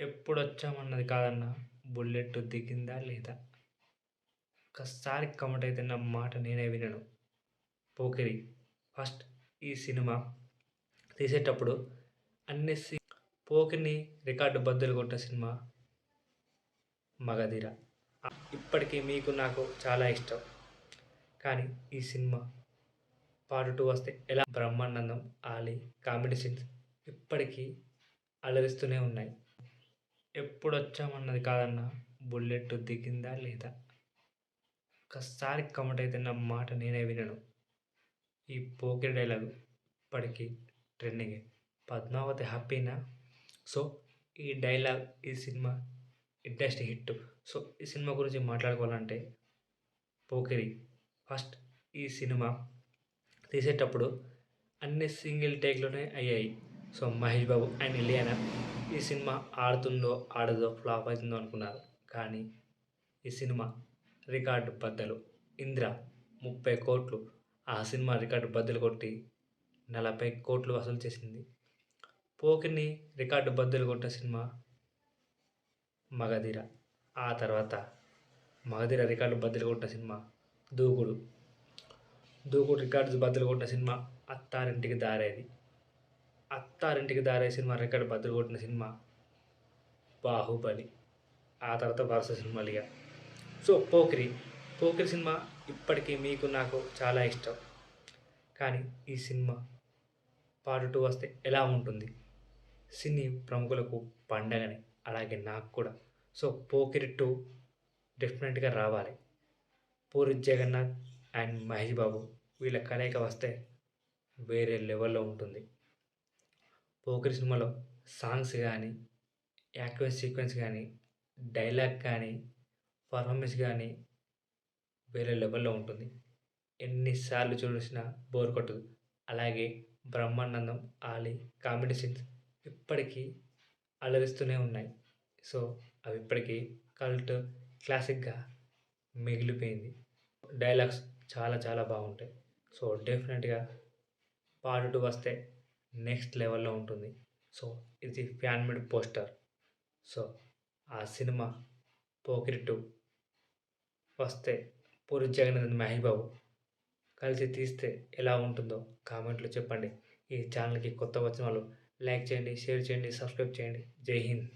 ఎప్పుడొచ్చామన్నది కాదన్న? బుల్లెట్ దిగిందా లేదా? ఒక్కసారి కమెంట్ అయితే నా మాట నేనే వినను. పోకిరి ఫస్ట్ ఈ సినిమా తీసేటప్పుడు అన్ని సి పోకిరిని రికార్డు బద్దలు కొట్ట సినిమా మగధీర. ఇప్పటికీ మీకు నాకు చాలా ఇష్టం. కానీ ఈ సినిమా పార్ట్ టూ వస్తే ఎలా? బ్రహ్మానందం ఆలీ కామెడీ సీన్స్ ఇప్పటికీ అలరిస్తూనే ఉన్నాయి. ఎప్పుడొచ్చామన్నది కాదన్నా? బుల్లెట్ దిగిందా లేదా? ఒక్కసారి కమెంట్ అయితే నా మాట నేనే వినను. ఈ పోకే డైలాగ్ ఇప్పటికీ ట్రెండింగ్. పద్మావతి హ్యాపీనా? సో ఈ డైలాగ్ ఈ సినిమా ఇండస్ట్రీ హిట్. సో ఈ సినిమా గురించి మాట్లాడుకోవాలంటే పోకిరి ఫస్ట్ ఈ సినిమా తీసేటప్పుడు అన్ని సింగిల్ టేక్లోనే అయ్యాయి. సో మహేష్ బాబు అండ్ ఇలియానా ఈ సినిమా ఆడుతుందో ఆడదో ఫ్లాప్ అవుతుందో అనుకున్నారు. కానీ ఈ సినిమా రికార్డు బద్దలు. ఇంద్ర ముప్పై కోట్లు. ఆ సినిమా రికార్డు బద్దలు కొట్టి నలభై కోట్లు వసూలు చేసింది. పోకిని రికార్డు బద్దలు కొట్టిన సినిమా మగధీర. ఆ తర్వాత మగధీర రికార్డు బద్దలు కొట్టిన సినిమా దూకుడు. దూకుడు రికార్డు బద్దలు కొట్టిన సినిమా అత్తారింటికి దారేది. అత్తారింటికి దారే సినిమా రికార్డు బద్దలు కొట్టిన సినిమా బాహుబలి. ఆ తర్వాత వరుస సినిమాలు ఇక సో పోకిరి. పోకిరి సినిమా ఇప్పటికీ మీకు నాకు చాలా ఇష్టం. కానీ ఈ సినిమా పార్ట్ టూ వస్తే ఎలా ఉంటుంది? సినీ ప్రముఖులకు పండగని అలాగే నాకు కూడా. సో పోకిరి టూ డెఫినెట్గా రావాలి. పూరి జగన్నాథ్ అండ్ మహేష్ బాబు వీళ్ళ కలయిక వస్తే వేరే లెవెల్లో ఉంటుంది. పోకరి సినిమాలో సాంగ్స్ కానీ యాక్టివ్ సీక్వెన్స్ కానీ డైలాగ్ కానీ పర్ఫార్మెన్స్ కానీ వేరే లెవెల్లో ఉంటుంది. ఎన్నిసార్లు చూసినా బోర్ కొట్టదు. అలాగే బ్రహ్మానందం ఆలీ కామెడీ సీన్స్ ఇప్పటికీ అలరిస్తూనే ఉన్నాయి. సో అవి ఇప్పటికీ కల్ట్ క్లాసిక్గా మిగిలిపోయింది. డైలాగ్స్ చాలా చాలా బాగుంటాయి. సో డెఫినెట్గా పార్ట్ టూ వస్తే నెక్స్ట్ లెవెల్లో ఉంటుంది. సో ఇది ఫ్యాన్ మేడ్ పోస్టర్. సో ఆ సినిమా పోకిరి టూ. వస్తే పూరి జగన్నాథ్ మహిబాబు కలిసి తీస్తే ఎలా ఉంటుందో కామెంట్లో చెప్పండి. ఈ ఛానల్కి కొత్త వచ్చిన వాళ్ళు లైక్ చేయండి షేర్ చేయండి సబ్స్క్రైబ్ చేయండి. జై హింద్.